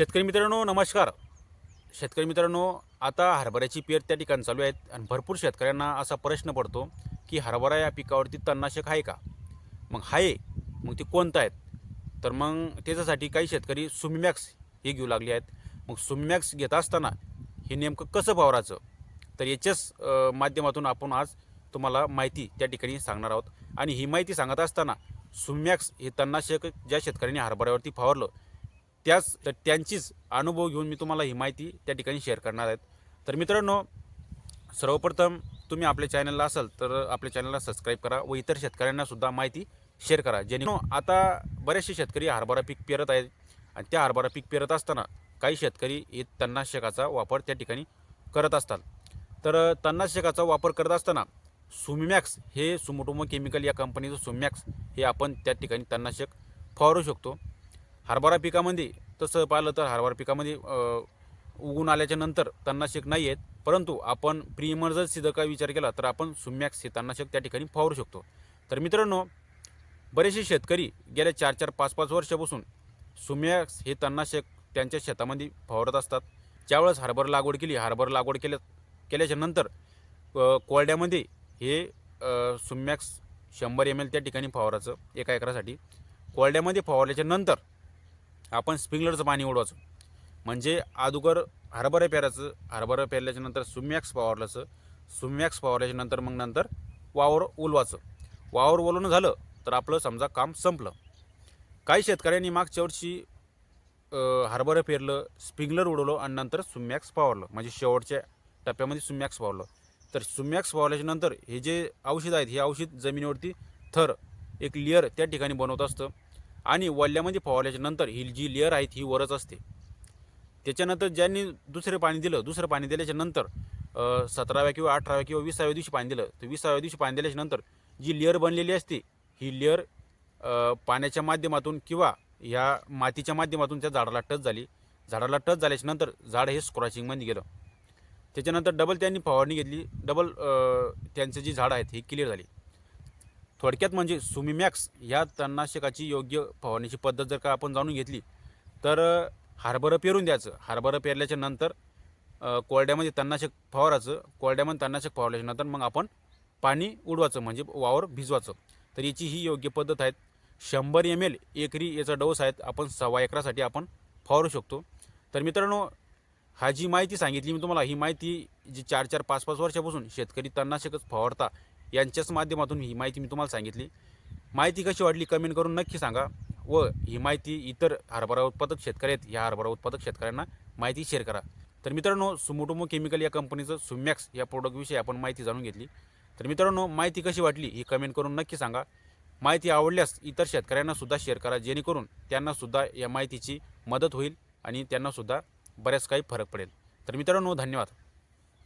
शेतकरी मित्रांनो नमस्कार. शेतकरी मित्रांनो आता हरभऱ्याची पेर त्या ठिकाणी चालू आहेत आणि भरपूर शेतकऱ्यांना असा प्रश्न पडतो की हरभरा या पिकावरती तणनाशक आहे का? मग आहे. मग ते कोणतं आहेत? तर मग त्याच्यासाठी काही शेतकरी सुमिमॅक्स हे घेऊ लागले आहेत. मग सुमिमॅक्स घेत असताना हे नेमकं कसं वावराचं तर याच्याच माध्यमातून आपण आज तुम्हाला माहिती त्या ठिकाणी सांगणार आहोत. आणि ही माहिती सांगत असताना सुमॅक्स हे तणनाशक ज्या शेतकऱ्यांनी हरभऱ्यावरती फवारलं त्याच तर त्यांचीच अनुभव घेऊन मी तुम्हाला ही माहिती त्या ठिकाणी शेअर करणार आहेत. तर मित्रांनो सर्वप्रथम तुम्ही आपल्या चॅनलला असाल तर आपल्या चॅनलला सबस्क्राईब करा व इतर शेतकऱ्यांनासुद्धा माहिती शेअर करा. जेणे आता बरेचसे शेतकरी हरभरा पीक पेरत आहेत आणि त्या हरभरा पीक पेरत असताना काही शेतकरी हे तणनाशकाचा वापर त्या ठिकाणी करत असतात. तर तणनाशकाचा वापर करत असताना सुमिमॅक्स हे सुमोटोमो केमिकल या कंपनीचं सुमिमॅक्स हे आपण त्या ठिकाणी तणनाशक फवारू शकतो. हरभरा पिकामध्ये तसं पाहिलं तर हरभरा पिकामध्ये उगून आल्याच्यानंतर तणनाशक नाही आहेत. परंतु आपण प्री इमर्जन्सी जर का विचार केला तर आपण सुम्याक्स हे तणनाशक त्या ठिकाणी फावरू शकतो. तर मित्रांनो बरेचसे शेतकरी गेल्या चार चार पाच पाच वर्षापासून सुम्याक्स हे तणनाशक त्यांच्या शेतामध्ये फवारत असतात. ज्यावेळेस हरभरा लागवड केली हरभर लागवड केल्या केल्याच्यानंतर कोरड्यामध्ये हे सुम्याक्स शंभर एम एल त्या ठिकाणी फवारायचं एका एकरासाठी. कोरड्यामध्ये फवारल्याच्या नंतर आपण स्प्रिंकलरचं पाणी उडवायचं. म्हणजे अगोदर हरभरा पेरायचं हरभरा पेरल्याच्यानंतर सुम्यॅक्स सुमॅक्स फवारल्याचं सुमॅक्स फवारल्याच्यानंतर मग नंतर वावर उलवाचं वावर ओलवणं झालं तर आपलं समजा काम संपलं. काही शेतकऱ्यांनी मागच्या वर्षी हरभरं पेरलं स्प्रिंकलर उडवलं आणि नंतर सुमॅक्स फवारलं म्हणजे शेवटच्या टप्प्यामध्ये सुमॅक्स फवारलं तर सुमॅक्स पावरल्याच्यानंतर हे जे औषध आहेत हे औषध जमिनीवरती थर एक लेअर त्या ठिकाणी बनवत असतं. आणि वल्ल्यामध्ये म्हणजे फवारल्याच्या नंतर ही जी लेअर आहेत ही वरच असते. त्याच्यानंतर ज्यांनी दुसरे पाणी दिलं दुसरं पाणी दिल्याच्या नंतर सतराव्या किंवा अठराव्या किंवा विसाव्या दिवशी पाणी दिलं तर विसाव्या दिवशी पाणी दिल्याच्या नंतर जी लेअर बनलेली असते ही लेअर पाण्याच्या माध्यमातून किंवा ह्या मातीच्या माध्यमातून त्या झाडाला टच झाली. झाडाला टच झाल्याच्यानंतर झाड हे स्क्रॉचिंगमध्ये गेलं. त्याच्यानंतर डबल त्यांनी फवारणी घेतली. डबल त्यांचं जी झाडं आहेत ही क्लिअर झाली. थोडक्यात म्हणजे सुमिमॅक्स ह्या तणनाशकाची योग्य फवारणीची पद्धत जर का आपण जाणून घेतली तर हरभरं पेरून द्यायचं. हरभरं पेरल्याच्या नंतर कोरड्यामध्ये तणनाशक फवारायचं. कोरड्यामध्ये तणनाशक फवारल्याच्या नंतर मग आपण पाणी उडवायचं म्हणजे वावर भिजवायचं. तर याची ही योग्य पद्धत आहेत. शंभर एम एल एकरी याचा डोस आहेत. आपण सव्वा एकरासाठी आपण फवारू शकतो. तर मित्रांनो हा जी माहिती सांगितली मी तुम्हाला ही माहिती जी चार चार पाच पाच वर्षापासून शेतकरी तणनाशकच फवारता यांच्याच माध्यमातून ही माहिती मी तुम्हाला सांगितली. माहिती कशी वाटली कमेंट करून नक्की सांगा व ही माहिती इतर हरभरा उत्पादक शेतकरी आहेत या हरभरा उत्पादक शेतकऱ्यांना माहिती शेअर करा. तर मित्रांनो सुमोटोमो केमिकल या कंपनीचं सुमॅक्स या प्रोडक्टविषयी आपण माहिती जाणून घेतली. तर मित्रांनो माहिती कशी वाटली ही कमेंट करून नक्की सांगा. माहिती आवडल्यास इतर शेतकऱ्यांनासुद्धा शेअर करा जेणेकरून त्यांनासुद्धा या माहितीची मदत होईल आणि त्यांनासुद्धा बऱ्याच काही फरक पडेल. तर मित्रांनो धन्यवाद.